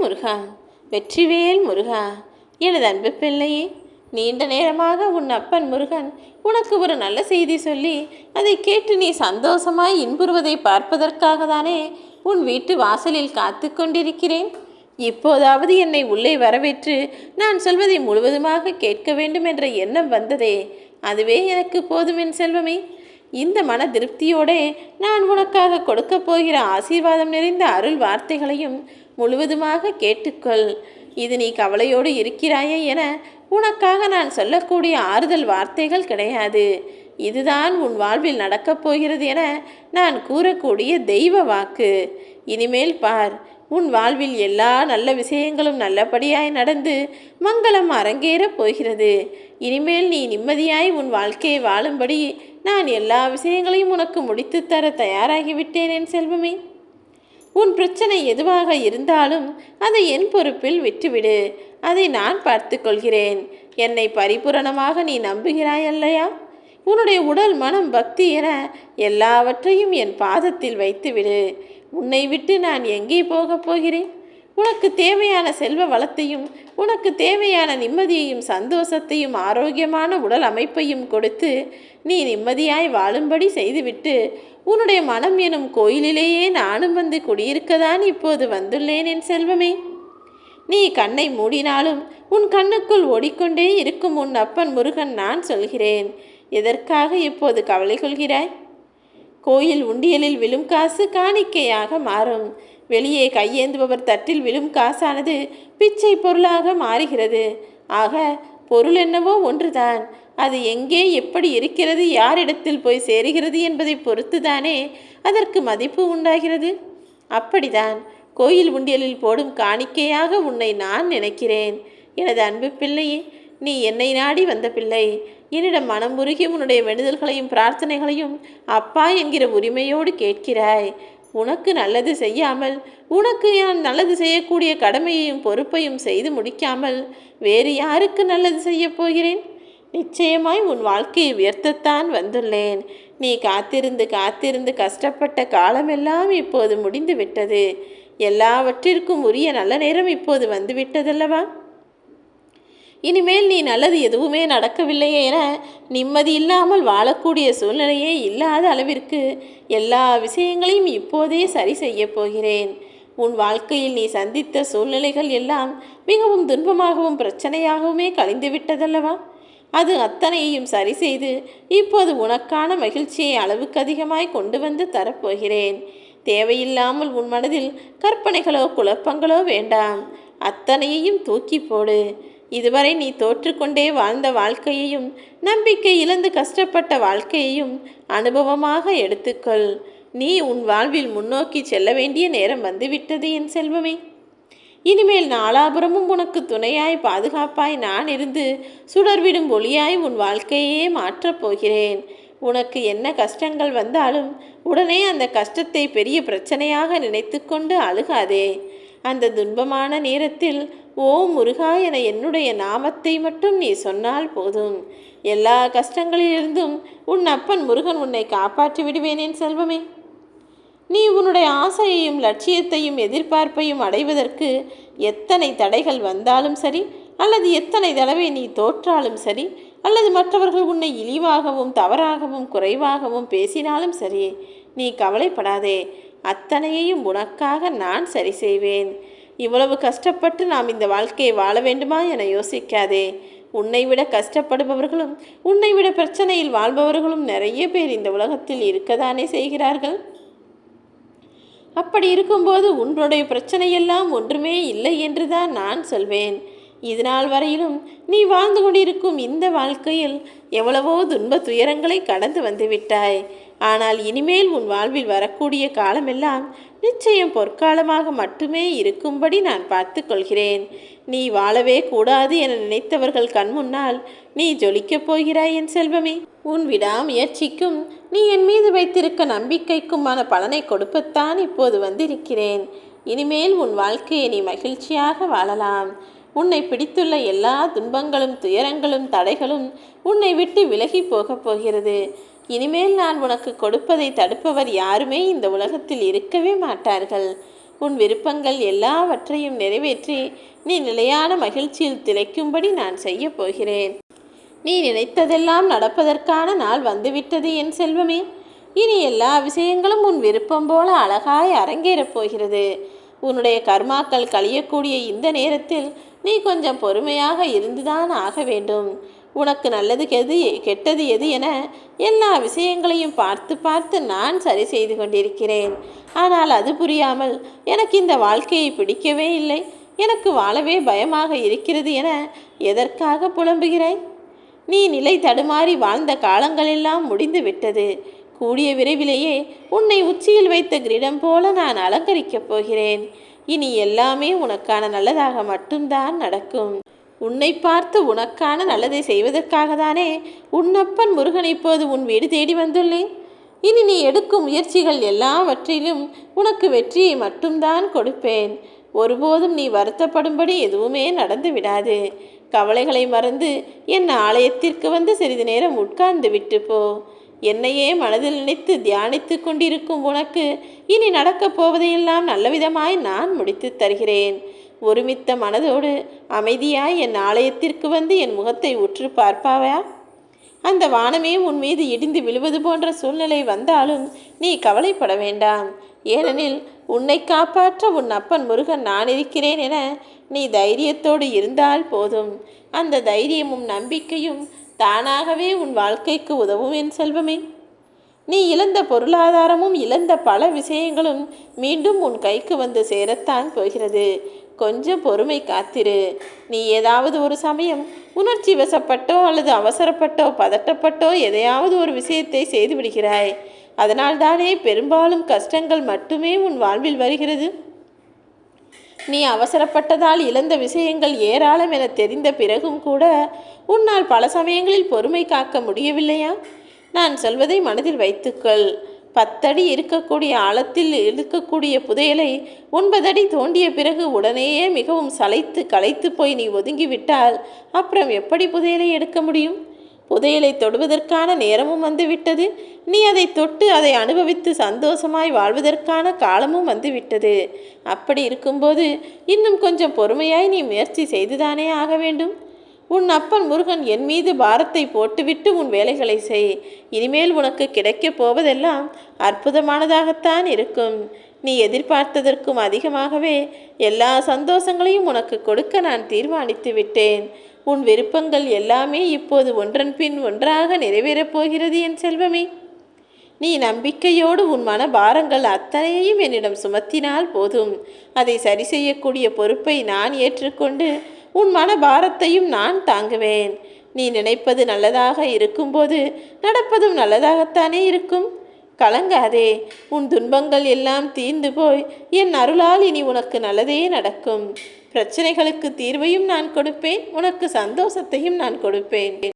முருகா வெற்றிவேல் முருகா எனது அன்பு பிள்ளையே நீண்ட நேரமாக உன் அப்பன் முருகன் உனக்கு ஒரு நல்ல செய்தி சொல்லி அதை கேட்டு நீ சந்தோஷமாய் இன்புறுவதை பார்ப்பதற்காக தானே உன் வீட்டு வாசலில் காத்து கொண்டிருக்கிறேன். இப்போதாவது என்னை உள்ளே வரவேற்று நான் சொல்வதை முழுவதுமாக கேட்க வேண்டும் என்ற எண்ணம் வந்ததே. அதுவே எனக்கு போதும் என் செல்வமே. இந்த மன திருப்தியோடே நான் உனக்காக கொடுக்கப் போகிற ஆசீர்வாதம் நிறைந்த அருள் வார்த்தைகளையும் முழுவதுமாக கேட்டுக்கொள். இது நீ கவலையோடு இருக்கிறாயே என உனக்காக நான் சொல்லக்கூடிய ஆறுதல் வார்த்தைகள் கிடையாது. இதுதான் உன் வாழ்வில் நடக்கப் போகிறது என நான் கூறக்கூடிய தெய்வ வாக்கு. இனிமேல் பார் உன் வாழ்வில் எல்லா நல்ல விஷயங்களும் நல்லபடியாய் நடந்து மங்களம் அரங்கேறப் போகிறது. இனிமேல் நீ நிம்மதியாய் உன் வாழ்க்கையை வாழும்படி நான் எல்லா விஷயங்களையும் உனக்கு முடித்துத் தர தயாராகிவிட்டேன் என் செல்வமே. உன் பிரச்சனை எதுவாக இருந்தாலும் அதை என் பொறுப்பில் விட்டுவிடு. அதை நான் பார்த்து கொள்கிறேன். என்னை பரிபூரணமாக நீ நம்புகிறாய் அல்லையா? உன்னுடைய உடல் மனம் பக்தி என எல்லாவற்றையும் என் பாதத்தில் வைத்துவிடு. உன்னை விட்டு நான் எங்கே போகப் போகிறேன்? உனக்கு தேவையான செல்வ வளத்தையும் உனக்கு தேவையான நிம்மதியையும் சந்தோஷத்தையும் ஆரோக்கியமான உடல் அமைப்பையும் கொடுத்து நீ நிம்மதியாய் வாழும்படி செய்துவிட்டு உன்னுடைய மனம் எனும் கோயிலிலேயே நானும் வந்து குடியிருக்கதான் இப்போது வந்துள்ளேன் என் செல்வமே. நீ கண்ணை மூடினாலும் உன் கண்ணுக்குள் ஓடிக்கொண்டே இருக்கும் உன் அப்பன் முருகன் நான் சொல்கிறேன் எதற்காக இப்போது கவலை கொள்கிறாய்? கோயில் உண்டியலில் விழும் காசு காணிக்கையாக மாறும். வெளியே கையேந்துபவர் தட்டில் விழும் காசானது பிச்சை பொருளாக மாறுகிறது. ஆக பொருள் என்னவோ ஒன்றுதான். அது எங்கே எப்படி இருக்கிறது யாரிடத்தில் போய் சேருகிறது என்பதை பொறுத்துதானே அதற்கு மதிப்பு உண்டாகிறது. அப்படிதான் கோயில் உண்டியலில் போடும் காணிக்கையாக உன்னை நான் நினைக்கிறேன். எனது அன்பு பிள்ளையே நீ என்னை நாடி வந்த பிள்ளை. என்னிடம் மனம் உருகி உன்னுடைய வேண்டுதல்களையும் பிரார்த்தனைகளையும் அப்பா என்கிற உரிமையோடு கேட்கிறாய். உனக்கு நல்லது செய்யாமல் உனக்கு நான் நல்லது செய்யக்கூடிய கடமையையும் பொறுப்பையும் செய்து முடிக்காமல் வேறு யாருக்கு நல்லது செய்யப் போகிறேன்? நிச்சயமாய் உன் வாழ்க்கையை உயர்த்தத்தான் வந்துள்ளேன். நீ காத்திருந்து காத்திருந்து கஷ்டப்பட்ட காலமெல்லாம் இப்போது முடிந்து விட்டது எல்லாவற்றிற்கும் உரிய நல்ல நேரம் இப்போது வந்துவிட்டதல்லவா? இனிமேல் நீ நல்லது எதுவுமே நடக்கவில்லையே என நிம்மதி இல்லாமல் வாழக்கூடிய சூழ்நிலையே இல்லாத அளவிற்கு எல்லா விஷயங்களையும் இப்போதே சரி செய்யப் போகிறேன். உன் வாழ்க்கையில் நீ சந்தித்த சூழ்நிலைகள் எல்லாம் மிகவும் துன்பமாகவும் பிரச்சனையாகவுமே கழிந்துவிட்டதல்லவா? அது அத்தனையையும் சரி செய்து இப்போது உனக்கான மகிழ்ச்சியை அளவுக்கு அதிகமாய் கொண்டு வந்து தரப்போகிறேன். தேவையில்லாமல் உன் மனதில் கற்பனைகளோ குழப்பங்களோ வேண்டாம். அத்தனையையும் தூக்கி போடு. இதுவரை நீ தோற்றுக்கொண்டே வாழ்ந்த வாழ்க்கையையும் நம்பிக்கை இழந்து கஷ்டப்பட்ட வாழ்க்கையையும் அனுபவமாக எடுத்துக்கொள். நீ உன் வாழ்வில் முன்னோக்கி செல்ல வேண்டிய நேரம் வந்துவிட்டது என் செல்வமே. இனிமேல் நாலாபுரமும் உனக்கு துணையாய் பாதுகாப்பாய் நான் இருந்து சுடர்விடும் ஒளியாய் உன் வாழ்க்கையே மாற்றப் போகிறேன். உனக்கு என்ன கஷ்டங்கள் வந்தாலும் உடனே அந்த கஷ்டத்தை பெரிய பிரச்சனையாக நினைத்து கொண்டு அழுகாதே. அந்த துன்பமான நேரத்தில் ஓ முருகா என என்னுடைய நாமத்தை மட்டும் நீ சொன்னால் போதும். எல்லா கஷ்டங்களிலிருந்தும் உன் அப்பன் முருகன் உன்னை காப்பாற்றி விடுவேனேன் செல்வமே. நீ உன்னுடைய ஆசையையும் லட்சியத்தையும் எதிர்பார்ப்பையும் அடைவதற்கு எத்தனை தடைகள் வந்தாலும் சரி அல்லது எத்தனை தடவை நீ தோற்றாலும் சரி அல்லது மற்றவர்கள் உன்னை இழிவாகவும் தவறாகவும் குறைவாகவும் பேசினாலும் சரி நீ கவலைப்படாதே. அத்தனையையும் உனக்காக நான் சரி செய்வேன். இவ்வளவு கஷ்டப்பட்டு நாம் இந்த வாழ்க்கையை வாழ வேண்டுமா என யோசிக்காதே. உன்னை விட கஷ்டப்படுபவர்களும் உன்னை விட பிரச்சனையில் வாழ்பவர்களும் நிறைய பேர் இந்த உலகத்தில் இருக்கதானே செய்கிறார்கள்? அப்படி இருக்கும்போது உன்னுடைய பிரச்சனையெல்லாம் ஒன்றுமே இல்லை என்றுதான் நான் சொல்வேன். இதுநாள் வரையிலும் நீ வாழ்ந்து கொண்டிருக்கும் இந்த வாழ்க்கையில் எவ்வளவோ துன்ப துயரங்களை கடந்து வந்துவிட்டாய் ஆனால் இனிமேல் உன் வாழ்வில் வரக்கூடிய காலமெல்லாம் நிச்சயம் பொற்காலமாக மட்டுமே இருக்கும்படி நான் பார்த்து கொள்கிறேன். நீ வாழவே கூடாது என நினைத்தவர்கள் கண் முன்னால் நீ ஜொலிக்கப் போகிறாய் என் செல்வமே. உன் விடாமுயற்சிக்கும் நீ என் மீது வைத்திருக்க நம்பிக்கைக்குமான பலனை கொடுப்பத்தான் இப்போது வந்திருக்கிறேன். இனிமேல் உன் வாழ்க்கையை நீ மகிழ்ச்சியாக வாழலாம். உன்னை பிடித்துள்ள எல்லா துன்பங்களும் துயரங்களும் தடைகளும் உன்னை விட்டு விலகி போகப் போகிறது. இனிமேல் நான் உனக்கு கொடுப்பதை தடுப்பவர் யாருமே இந்த உலகத்தில் இருக்கவே மாட்டார்கள். உன் விருப்பங்கள் எல்லாவற்றையும் நிறைவேற்றி நீ நிலையான மகிழ்ச்சியில் திளைக்கும்படி நான் செய்யப் போகிறேன். நீ நினைத்ததெல்லாம் நடப்பதற்கான நாள் வந்துவிட்டது என் செல்வமே. இனி எல்லா விஷயங்களும் உன் விருப்பம் போல அழகாய் அரங்கேறப் போகிறது. உன்னுடைய கர்மாக்கள் கழியக்கூடிய இந்த நேரத்தில் நீ கொஞ்சம் பொறுமையாக இருந்துதான் ஆக வேண்டும். உனக்கு நல்லது கெது கெட்டது எது என எல்லா விஷயங்களையும் பார்த்து பார்த்து நான் சரி செய்து கொண்டிருக்கிறேன். ஆனால் அது புரியாமல் எனக்கு இந்த வாழ்க்கையை பிடிக்கவே இல்லை. எனக்கு வாழவே பயமாக இருக்கிறது என எதற்காக புலம்புகிறாய்? நீ நிலை தடுமாறி வாழ்ந்த காலங்களெல்லாம் முடிந்து விட்டது. கூடிய விரைவிலேயே உன்னை உச்சியில் வைத்த கிரீடம் போல நான் அலங்கரிக்கப் போகிறேன். இனி எல்லாமே உனக்கான நல்லதாக மட்டும்தான் நடக்கும். உன்னை பார்த்து உனக்கான நல்லதை செய்வதற்காக தானே உன்னப்பன் முருகன் இப்போது உன் வீடு தேடி வந்துள்ளேன். இனி நீ எடுக்கும் முயற்சிகள் எல்லாவற்றிலும் உனக்கு வெற்றியை மட்டும்தான் கொடுப்பேன். ஒருபோதும் நீ வருத்தப்படும்படி எதுவுமே நடந்து விடாது. கவலைகளை மறந்து என் ஆலயத்திற்கு வந்து சிறிது நேரம் உட்கார்ந்து விட்டு போ. என்னையே மனதில் நினைத்து தியானித்து கொண்டிருக்கும் உனக்கு இனி நடக்கப் போவதையெல்லாம் நல்லவிதமாய் நான் முடித்து தருகிறேன். ஒருமித்த மனதோடு அமைதியாய் என் ஆலயத்திற்கு வந்து என் முகத்தை உற்று பார்ப்பாவா அந்த வானமே உன் மீது இடிந்து விழுவது போன்ற சூழ்நிலை வந்தாலும் நீ கவலைப்பட வேண்டாம். ஏனெனில் உன்னை காப்பாற்ற உன் அப்பன் முருகன் நான் இருக்கிறேன் என நீ தைரியத்தோடு இருந்தால் போதும். அந்த தைரியமும் நம்பிக்கையும் தானாகவே உன் வாழ்க்கைக்கு உதவும் என் செல்வமே. நீ இழந்த பொருளாதாரமும் இழந்த பல விஷயங்களும் மீண்டும் உன் கைக்கு வந்து சேரத்தான் போகிறது. கொஞ்சம் பொறுமை காத்திரு. நீ ஏதாவது ஒரு சமயம் உணர்ச்சி வசப்பட்டோ அல்லது அவசரப்பட்டோ பதட்டப்பட்டோ எதையாவது ஒரு விஷயத்தை செய்து விடுகிறாய். அதனால்தானே பெரும்பாலும் கஷ்டங்கள் மட்டுமே உன் வாழ்வில் வருகிறது. நீ அவசரப்பட்டதால் இழந்த விஷயங்கள் ஏராளம் என தெரிந்த பிறகும் கூட உன்னால் பல சமயங்களில் பொறுமை காக்க முடியவில்லையா? நான் சொல்வதை மனதில் வைத்துக்கொள். பத்தடி இருக்கக்கூடிய ஆழத்தில் இருக்கக்கூடிய புதையலை ஒன்பதடி தோண்டிய பிறகு உடனேயே மிகவும் சளைத்து களைத்து போய் நீ ஒதுங்கிவிட்டால் அப்புறம் எப்படி புதையலை எடுக்க முடியும்? புதையலை தொடுவதற்கான நேரமும் வந்துவிட்டது. நீ அதை தொட்டு அதை அனுபவித்து சந்தோஷமாய் வாழ்வதற்கான காலமும் வந்துவிட்டது. அப்படி இருக்கும்போது இன்னும் கொஞ்சம் பொறுமையாய் நீ முயற்சி செய்துதானே ஆக வேண்டும். உன் அப்பன் முருகன் என் மீது பாரத்தை போட்டுவிட்டு உன் வேலைகளை செய். இனிமேல் உனக்கு கிடைக்கப் போவதெல்லாம் அற்புதமானதாகத்தான் இருக்கும். நீ எதிர்பார்த்ததற்கும் அதிகமாகவே எல்லா சந்தோஷங்களையும் உனக்கு கொடுக்க நான் தீர்மானித்து விட்டேன். உன் விருப்பங்கள் எல்லாமே இப்போது ஒன்றன் பின் ஒன்றாக நிறைவேறப் போகிறது என் செல்வமே. நீ நம்பிக்கையோடு உன் மன பாரங்கள் அத்தனையையும் என்னிடம் சுமத்தினால் போதும். அதை சரி செய்யக்கூடிய பொறுப்பை நான் ஏற்றுக்கொண்டு உன் மன பாரத்தையும் நான் தாங்குவேன். நீ நினைப்பது நல்லதாக இருக்கும்போது நடப்பதும் நல்லதாகத்தானே இருக்கும். கலங்காதே உன் துன்பங்கள் எல்லாம் தீர்ந்து போய் என் அருளால் இனி உனக்கு நல்லதே நடக்கும். பிரச்சனைகளுக்கு தீர்வையும் நான் கொடுப்பேன் உனக்கு சந்தோஷத்தையும் நான் கொடுப்பேன்.